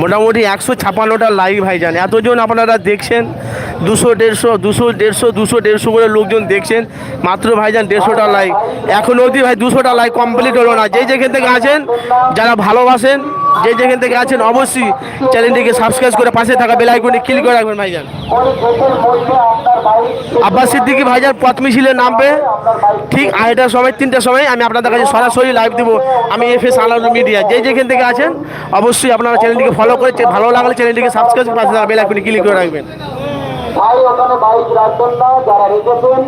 মোটামুটি একশো ছাপান্নটা লাইভ ভাইজান। এতজন আপনারা দেখছেন, দুশো দেড়শো দুশো দেড়শো দুশো দেড়শো করে লোকজন দেখছেন, মাত্র ভাইজান দেড়শোটা লাইক এখন অবধি ভাই দুশোটা লাইক কমপ্লিট হলো না। যে যেখান থেকে আছেন, যারা ভালোবাসেন যে যেখান থেকে আছেন অবশ্যই চ্যানেলটিকে সাবস্ক্রাইব করে পাশে থাকা বেল আইকনে ক্লিক করে রাখবেন ভাইজান। আব্বাস সিদ্দিকি ভাইজান পথ মিছিলে নামবে ঠিক আড়াইটার সময়, তিনটার সময় আমি আপনাদের কাছে সরাসরি লাইভ দেবো। আমি এফ এস আলাদা মিডিয়া যে যেখান থেকে আছেন অবশ্যই আপনারা চ্যানেলটিকে ফলো করে ভালো লাগলে চ্যানেলটিকে সাবস্ক্রাইব করে পাশে থাকা বেল আইকনে ক্লিক করে রাখবেন। ভাই, ওখানে বাইক রাখবেন না, যারা রেখেছেন,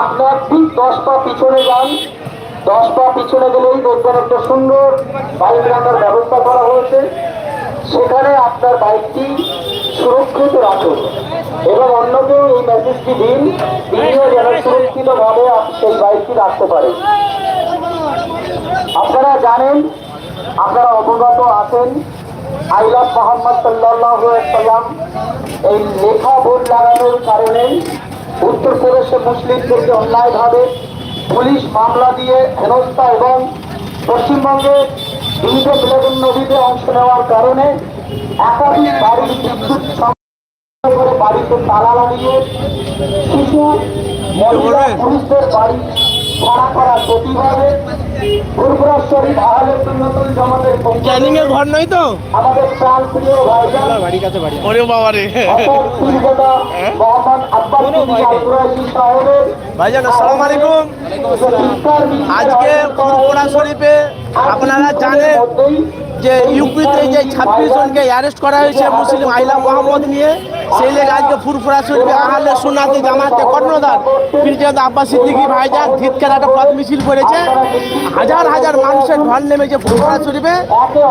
আপনার ঠিক দশ পা পিছনে যান। দশ পা পিছনে গেলেই দেখবেন একটা সুন্দর, বাইক রাখার ব্যবস্থা করা হয়েছে। সেখানে আপনার বাইকটি সুরক্ষিত রাখুন। এবং অন্যকেও এই মেসেজটি দিন, তিনিও যেন সুরক্ষিতভাবে সেই বাইকটি রাখতে পারে আপনারা জানেন, আপনারা অবগত আছেন, আই মোহাম্মদ সাল্লাহ সাল্লাম এই লেখা বোর্ড লাগানোর কারণে উত্তরপ্রদেশে মুসলিমদেরকে অন্যায়ভাবে পুলিশ মামলা দিয়ে হেনস্থা এবং পশ্চিমবঙ্গে ঈদে মিলাদুন নদীতে অংশ নেওয়ার কারণে একাধিক বাড়ির বিদ্যুৎ করে বাড়িতে তালা লাগিয়ে শিশু মহিলা পুরুষদের বাড়ি ভাড়া করার প্রতিবাদে গুরুপুরা শরীফ আহলে সুন্নতুল জামাতের ক্যানিং এর ঘর নয় তো? আমাদের প্রাণ প্রিয় ভাইজান ওরে বাবা রে অপর মোহাম্মদ আব্বাস কুরাইশি সাহেবের ভাইজান আসসালামু আলাইকুম। আজকে ফুরফুরা শরীফে আপনারা জানেন যে ইউপিতে যে ছাব্বিশ জনকে অ্যারেস্ট করা হয়েছে মুসলিম আইলা মোহাম্মদ নিয়ে, সেই আজকে ফুরফুরা শরীফে আহলে সুনাতে জামাতে কর্ণধার পীরজাদা আব্বাস সিদ্দিকী ভাইজান ধিৎকার একটা পথ মিছিল করেছে। হাজার হাজার মানুষের ঢল নেমেছে ফুরফুরা শরীফে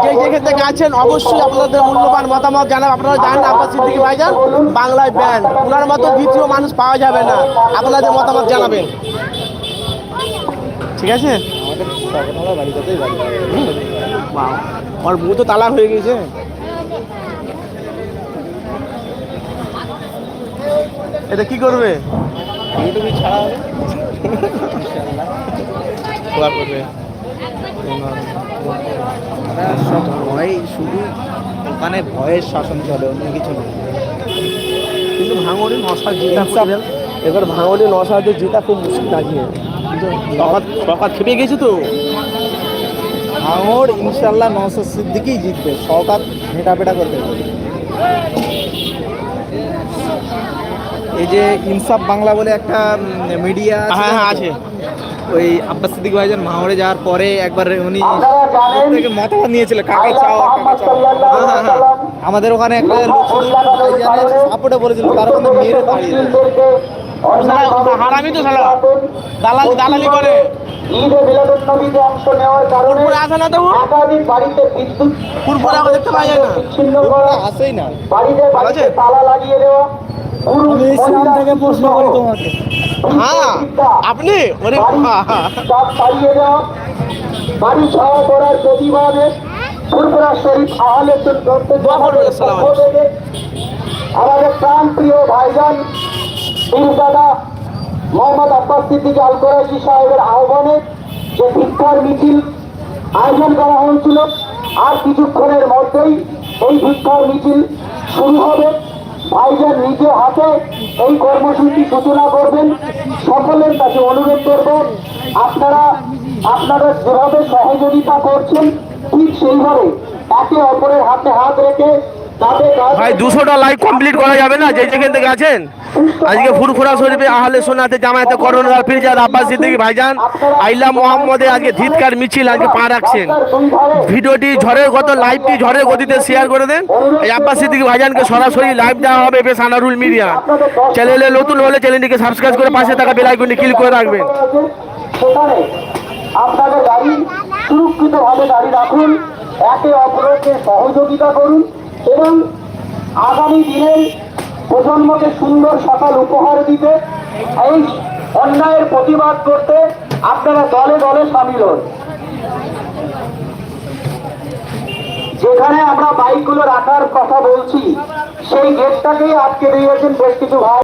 যে যেখান থেকে আছেন, অবশ্যই আপনাদের মূল্যবান মতামত জানান। আপনারা জানেন আব্বাস সিদ্দিকি ভাইজান বাংলায় ব্যান্ড ওনার মতো দ্বিতীয় মানুষ পাওয়া যাবে না। আপনাদের মতামত জানাবেন। ঠিক আছে? বাহ, আমার বউ তো তালাক হয়ে গেছে। এটা কি করবে? ইউটিউবে ছাড়া হবে। খোলা করবে। সব ভয় শুধু ওখানে ভয়ের শাসন চলে অন্য কিছু নেই কিন্তু ভাঙড়ি নশা জিতা এবার ভাঙড়ি নশা জিতা খুব মুশকিল আছে কিন্তু টকাত টকাত খেপে গেছে তো? ভাঙড় ইনশাল্লাহ নশো সিদ্দিকেই জিতবে। শওকাত ভেটাপেটা করতে পারবে। এই যে ইনসাফ বাংলা বলে একটা মিডিয়া হ্যাঁ হ্যাঁ আছে। ওই আব্বাস সিদ্দিক ভাইজান মাহরে যাওয়ার পরে একবার উনি থেকে মতামত নিয়েছিল কাকে চাও কাকে চাও। হ্যাঁ, হ্যাঁ, হ্যাঁ। আমাদের ওখানে একটা লোক সাপোর্টে বলেছিল তার ওখানে মেরে দাঁড়িয়ে হারামি তো শালা। দালাল দালালি করে। ঈদে মিলাদুন নবীতে অংশ নেওয়ার কারণে আসে না তো একাধিক বাড়িতে বিদ্যুৎ দেখতে পাওয়া যায় না। বিচ্ছিন্ন করা আসেই না বাড়িতে বাড়িতে তালা লাগিয়ে দেওয়া আমি মহিলা থেকে প্রশ্ন করি তোমাকে। হ্যাঁ আপনি? ওরে। সব দেওয়া বাড়ি ছাওয়া করার প্রতিবাদে ফুরফুরা শরীফ আহলে করবেন, পক্ষ থেকে আমাদের প্রাণ প্রিয় ভাইজান পীরদাদা মোহাম্মদ আব্বাস সিদ্দিক আল কোরাইশি সাহেবের আহ্বানে যে ভিক্ষার মিছিল আয়োজন করা হয়েছিল, আর কিছুক্ষণের মধ্যেই এই ভিক্ষার মিছিল শুরু হবে। ভাইজান নিজে হাতে এই কর্মসূচি সূচনা করবেন। সকলের কাছে অনুরোধ করব, আপনারা আপনারা যেভাবে সহযোগিতা করছেন, ঠিক সেইভাবে একে অপরের হাতে হাত রেখে ভাই, দুশোটা লাইভ কমপ্লিট করা যাবে না? যে যেখান থেকে আছেন? আজকে ফুরফুরা শরীফে আহলে সোনাতে জামায়াতে করোনার ফিরজাদ আব্বাস সিদ্দিকী ভাইজান, আইলা মোহাম্মদে আজকে ধিৎকার মিছিল আজকে পা রাখছেন। ভিডিওটি ঝড়ের গত লাইভটি ঝড়ের গতিতে শেয়ার করে দেন। এই আব্বাস সিদ্দিকী ভাইজানকে সরাসরি লাইভ দেওয়া হবে বেশ আনারুল মিডিয়া। চ্যানেলে নতুন হলে চ্যানেলটিকে সাবস্ক্রাইব করে পাশে থাকা বেল আইকনটি ক্লিক করে রাখবেন। আপনাদের গাড়ি সুরক্ষিত ভাবে গাড়ি রাখুন। একে অপরকে সহযোগিতা করুন। এবং আগামী দিনের প্রজন্মকে সুন্দর সকাল উপহার দিতে এই অন্যায়ের প্রতিবাদ করতে আপনারা দলে দলে সামিল হন। যেখানে আমরা বাইকগুলো রাখার কথা বলছি, সেই গেটটাকেই আটকে দিয়েছেন বেশ কিছু ভাই।